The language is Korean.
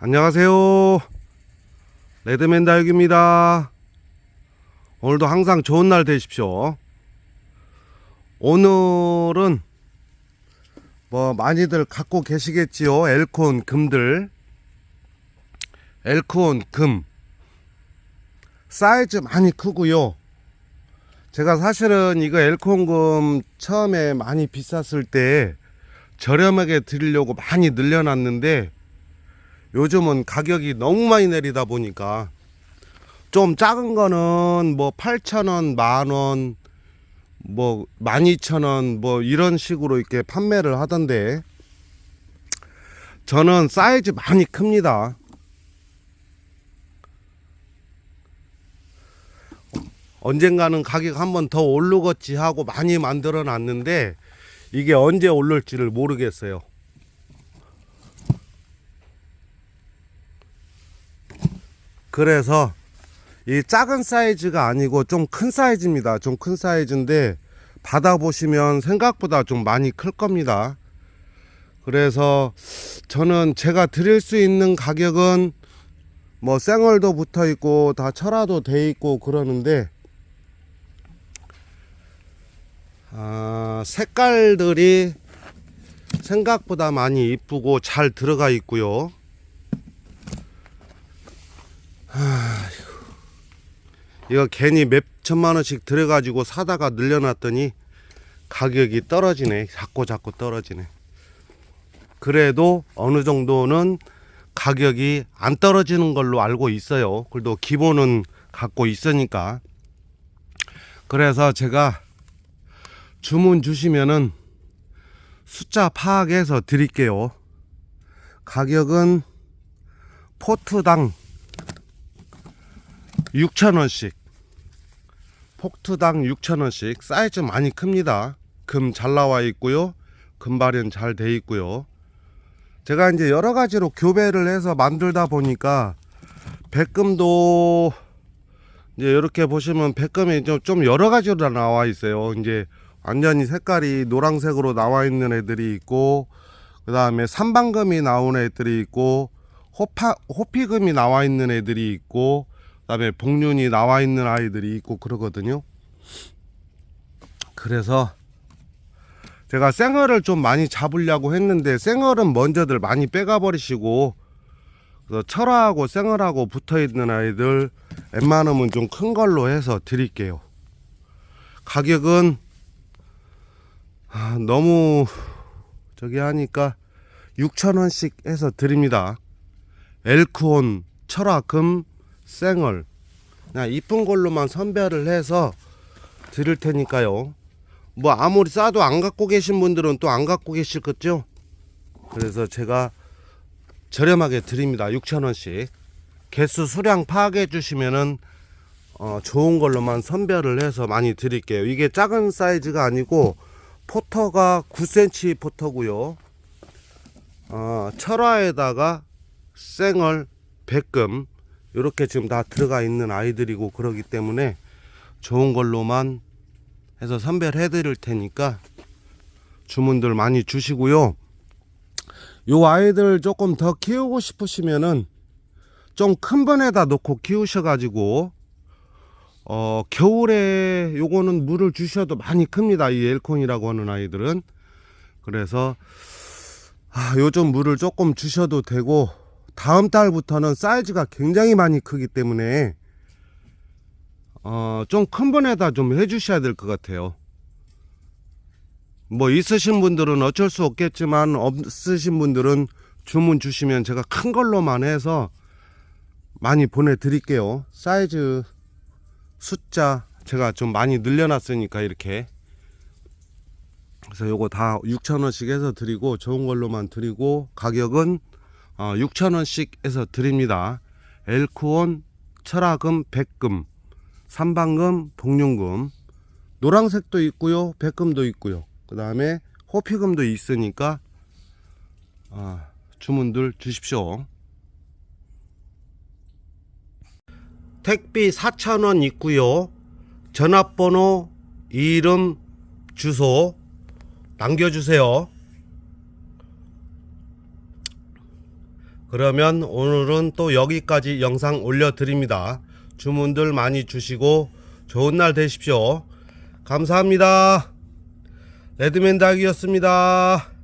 안녕하세요. 레드맨 다육입니다. 오늘도 항상 좋은 날 되십시오. 오늘은 뭐 많이들 갖고 계시겠지요. 엘콘 금들. 엘콘 금. 사이즈 많이 크고요. 제가 사실은 이거 엘콘 금 처음에 많이 비쌌을 때 저렴하게 드리려고 많이 늘려놨는데 요즘은 가격이 너무 많이 내리다 보니까 좀 작은 거는 뭐 8,000원, 만원, 뭐 12,000원 뭐 이런 식으로 이렇게 판매를 하던데 저는 사이즈 많이 큽니다. 언젠가는 가격 한번 더 오르겠지 하고 많이 만들어 놨는데 이게 언제 오를지를 모르겠어요. 그래서 이 작은 사이즈가 아니고 좀 큰 사이즈입니다. 좀 큰 사이즈인데 받아보시면 생각보다 좀 많이 클 겁니다. 그래서 저는 제가 드릴 수 있는 가격은 뭐 생얼도 붙어 있고 다 철화도 돼 있고 그러는데 아, 색깔들이 생각보다 많이 이쁘고 잘 들어가 있고요. 이거 괜히 몇 천만 원씩 들어가지고 사다가 늘려놨더니 가격이 떨어지네. 자꾸 자꾸 떨어지네. 그래도 어느 정도는 가격이 안 떨어지는 걸로 알고 있어요. 그래도 기본은 갖고 있으니까. 그래서 제가 주문 주시면은 숫자 파악해서 드릴게요. 가격은 포트당 6,000원씩. 폭트당 6,000원씩. 사이즈 많이 큽니다. 금 잘 나와 있고요. 금발현 잘돼 있고요. 제가 이제 여러 가지로 교배를 해서 만들다 보니까 백금도 이제 이렇게 보시면 백금이 좀, 좀 여러 가지로 다 나와 있어요. 이제 완전히 색깔이 노란색으로 나와 있는 애들이 있고 그 다음에 삼방금이 나온 애들이 있고 호파, 호피금이 나와 있는 애들이 있고 그다음에 복륜이 나와 있는 아이들이 있고 그러거든요. 그래서 제가 생얼을 좀 많이 잡으려고 했는데 생얼은 먼저들 많이 빼가 버리시고 그래서 철화하고 생얼하고 붙어 있는 아이들 웬만하면 좀 큰 걸로 해서 드릴게요. 가격은 아, 너무 저기 하니까 6,000원씩 해서 드립니다. 엘크온 철화금 생얼 그냥 이쁜 걸로만 선별을 해서 드릴 테니까요. 뭐 아무리 싸도 안 갖고 계신 분들은 또 안 갖고 계실 거죠. 그래서 제가 저렴하게 드립니다. 6,000원씩. 개수 수량 파악해 주시면은 어, 좋은 걸로만 선별을 해서 많이 드릴게요. 이게 작은 사이즈가 아니고 포터가 9cm 포터고요. 어, 철화에다가 생얼, 백금 이렇게 지금 다 들어가 있는 아이들이고 그러기 때문에 좋은 걸로만 해서 선별해 드릴 테니까 주문들 많이 주시고요. 요 아이들 조금 더 키우고 싶으시면은 좀 큰 번에다 놓고 키우셔 가지고 어 겨울에 요거는 물을 주셔도 많이 큽니다. 이 엘콘이라고 하는 아이들은 그래서 아, 요즘 물을 조금 주셔도 되고 다음 달부터는 사이즈가 굉장히 많이 크기 때문에 어, 좀큰 번에다 좀 해주셔야 될 것 같아요. 뭐 있으신 분들은 어쩔 수 없겠지만 없으신 분들은 주문 주시면 제가 큰 걸로만 해서 많이 보내드릴게요. 사이즈 숫자 제가 좀 많이 늘려놨으니까 이렇게 그래서 요거 다 6,000원씩 해서 드리고 좋은 걸로만 드리고 가격은 어, 6,000원씩 해서 드립니다. 엘크온, 철화금, 백금, 삼방금, 복륜금, 노란색도 있고요, 백금도 있고요. 그 다음에 호피금도 있으니까 아, 주문들 주십시오. 택비 4,000원 있고요. 전화번호, 이름, 주소 남겨주세요. 그러면 오늘은 또 여기까지 영상 올려드립니다. 주문들 많이 주시고 좋은 날 되십시오. 감사합니다. 레드맨 닭이었습니다.